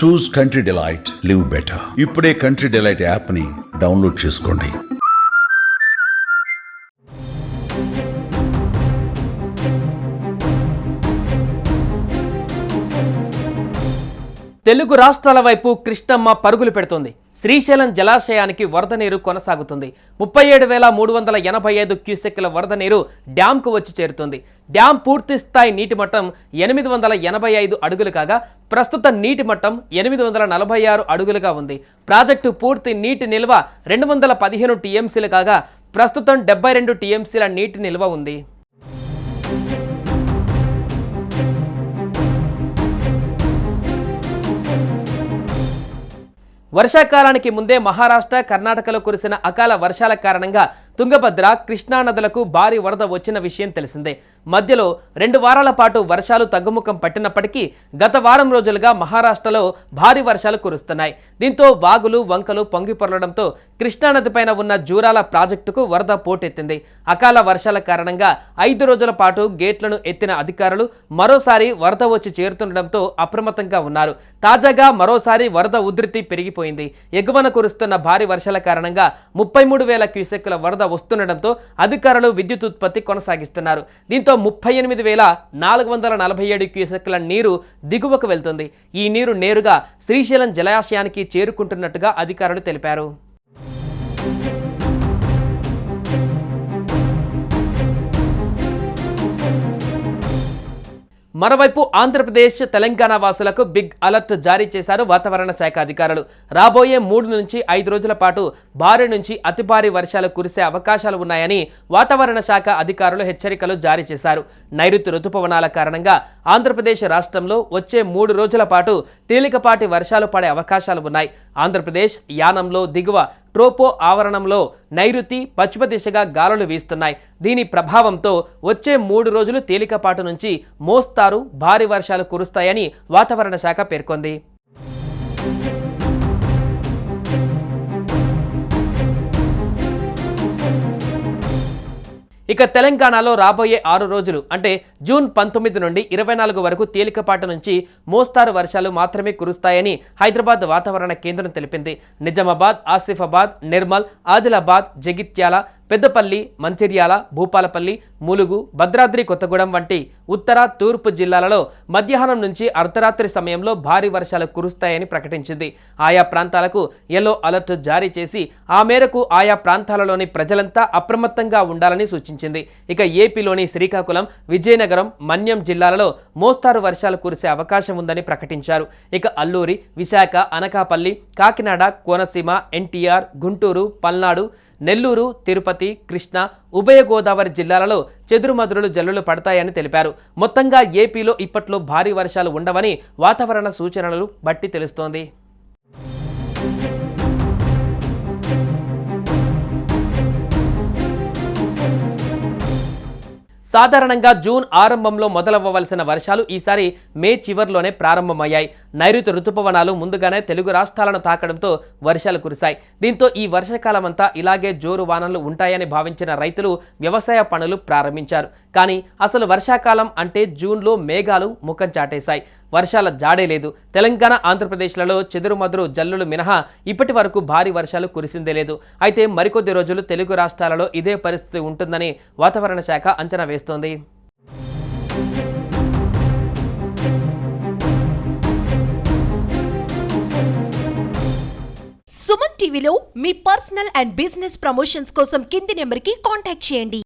Choose country delight live better ఇప్పుడే country delight యాప్ని download చేసుకోండి. తెలుగు రాష్ట్రాల వైపు కృష్ణమ్మ పరుగులు పెడుతోంది. శ్రీశైలం జలాశయానికి వరద నీరు కొనసాగుతుంది. ముప్పై ఏడు వేల మూడు వందల ఎనభై ఐదు క్యూసెక్ల వరద నీరు డ్యాంకు వచ్చి చేరుతుంది. డ్యాం పూర్తి స్థాయి నీటి మట్టం ఎనిమిది వందల ఎనభై ఐదు అడుగులు కాగా ప్రస్తుత నీటి మట్టం ఎనిమిది వందల నలభై ఆరు అడుగులుగా ఉంది. ప్రాజెక్టు పూర్తి నీటి నిల్వ రెండు వందల పదిహేను టీఎంసీలు కాగా ప్రస్తుతం డెబ్బై రెండు టీఎంసీల నీటి నిల్వ ఉంది. వర్షాకాలానికి ముందే మహారాష్ట్ర కర్ణాటకలో కురిసిన అకాల వర్షాల కారణంగా తుంగభద్ర కృష్ణా నదులకు భారీ వరద వచ్చిన విషయం తెలిసిందే. మధ్యలో రెండు వారాల పాటు వర్షాలు తగ్గుముఖం పట్టినప్పటికీ గత వారం రోజులుగా మహారాష్ట్రలో భారీ వర్షాలు కురుస్తున్నాయి. దీంతో వాగులు వంకలు పొంగిపొరలడంతో కృష్ణానదిపైన ఉన్న జూరాల ప్రాజెక్టుకు వరద పోటెత్తింది. అకాల వర్షాల కారణంగా ఐదు రోజుల పాటు గేట్లను ఎత్తిన అధికారులు మరోసారి వరద వచ్చి చేరుతుండటంతో అప్రమత్తంగా ఉన్నారు. తాజాగా మరోసారి వరద ఉధృతి పెరిగిపోయింది. ఎగువన కురుస్తున్న భారీ వర్షాల కారణంగా ముప్పై మూడు వేల క్యూసెక్కుల వరద వస్తుండటంతో అధికారులు విద్యుత్ ఉత్పత్తి కొనసాగిస్తున్నారు. దీంతో ముప్పై ఎనిమిది వేల నాలుగు వందల నలభై ఏడు క్యూసెక్కుల నీరు దిగువకు వెళ్తుంది. ఈ నీరు నేరుగా శ్రీశైలం జలాశయానికి చేరుకుంటున్నట్టుగా అధికారులు తెలిపారు. మరోవైపు ఆంధ్రప్రదేశ్ తెలంగాణ వాసులకు బిగ్ అలర్ట్ జారీ చేశారు వాతావరణ శాఖ అధికారులు. రాబోయే మూడు నుంచి ఐదు రోజుల పాటు భారీ నుంచి అతి భారీ వర్షాలు కురిసే అవకాశాలు ఉన్నాయని వాతావరణ శాఖ అధికారులు హెచ్చరికలు జారీ చేశారు. నైరుతి రుతుపవనాల కారణంగా ఆంధ్రప్రదేశ్ రాష్ట్రంలో వచ్చే మూడు రోజుల పాటు తేలికపాటి వర్షాలు పడే అవకాశాలు ఉన్నాయి. ఆంధ్రప్రదేశ్ యానంలో దిగువ ట్రోపో ఆవరణంలో నైరుతి పశ్చిమ దిశగా గాలులు వీస్తున్నాయి. దీని ప్రభావంతో వచ్చే మూడు రోజులు తేలికపాటు నుంచి మోస్తారు భారీ వర్షాలు కురుస్తాయని వాతావరణ శాఖ పేర్కొంది. ఇక తెలంగాణలో రాబోయే ఆరు రోజులు అంటే జూన్ పంతొమ్మిది నుండి ఇరవై నాలుగు వరకు తేలికపాటి నుంచి మోస్తారు వర్షాలు మాత్రమే కురుస్తాయని హైదరాబాద్ వాతావరణ కేంద్రం తెలిపింది. నిజామాబాద్ ఆసిఫాబాద్ నిర్మల్ ఆదిలాబాద్ జగిత్యాల పెద్దపల్లి మంచిర్యాల భూపాలపల్లి ములుగు భద్రాద్రి కొత్తగూడెం వంటి ఉత్తర తూర్పు జిల్లాలలో మధ్యాహ్నం నుంచి అర్ధరాత్రి సమయంలో భారీ వర్షాలు కురుస్తాయని ప్రకటించింది. ఆయా ప్రాంతాలకు ఎల్లో అలర్ట్ జారీ చేసి ఆ మేరకు ఆయా ప్రాంతాలలోని ప్రజలంతా అప్రమత్తంగా ఉండాలని సూచించింది. ఇక ఏపీలోని శ్రీకాకుళం విజయనగరం మన్యం జిల్లాలలో మోస్తారు వర్షాలు కురిసే అవకాశం ఉందని ప్రకటించారు. ఇక అల్లూరి విశాఖ అనకాపల్లి కాకినాడ కోనసీమ ఎన్టీఆర్ గుంటూరు పల్నాడు నెల్లూరు తిరుపతి కృష్ణా ఉభయ గోదావరి జిల్లాలలో చెదురుమదురులు జల్లులు పడతాయని తెలిపారు. మొత్తంగా ఏపీలో ఇప్పట్లో భారీ వర్షాలు ఉండవని వాతావరణ సూచనలు బట్టి తెలుస్తోంది. సాధారణంగా జూన్ ఆరంభంలో మొదలవ్వవలసిన వర్షాలు ఈసారి మే చివర్లోనే ప్రారంభమయ్యాయి. నైరుతి రుతుపవనాలు ముందుగానే తెలుగు రాష్ట్రాలను తాకడంతో వర్షాలు కురిశాయి. దీంతో ఈ వర్షాకాలం అంతా ఇలాగే జోరు వానలు ఉంటాయని భావించిన రైతులు వ్యవసాయ పనులు ప్రారంభించారు. కానీ అసలు వర్షాకాలం అంటే జూన్లో మేఘాలు ముఖం చాటేశాయి. వర్షాల జాడే లేదు. తెలంగాణ ఆంధ్రప్రదేశ్లలో చెదురుమదురు జల్లులు మినహా ఇప్పటి వరకు భారీ వర్షాలు కురిసిందే లేదు. అయితే మరికొద్ది రోజులు తెలుగు రాష్ట్రాలలో ఇదే పరిస్థితి ఉంటుందని వాతావరణ శాఖ అంచనా వేస్తోంది. సుమన్ టీవీలో మీ పర్సనల్ అండ్ బిజినెస్ ప్రమోషన్స్ కోసం కింది నెంబర్కి కాంటాక్ట్ చేయండి.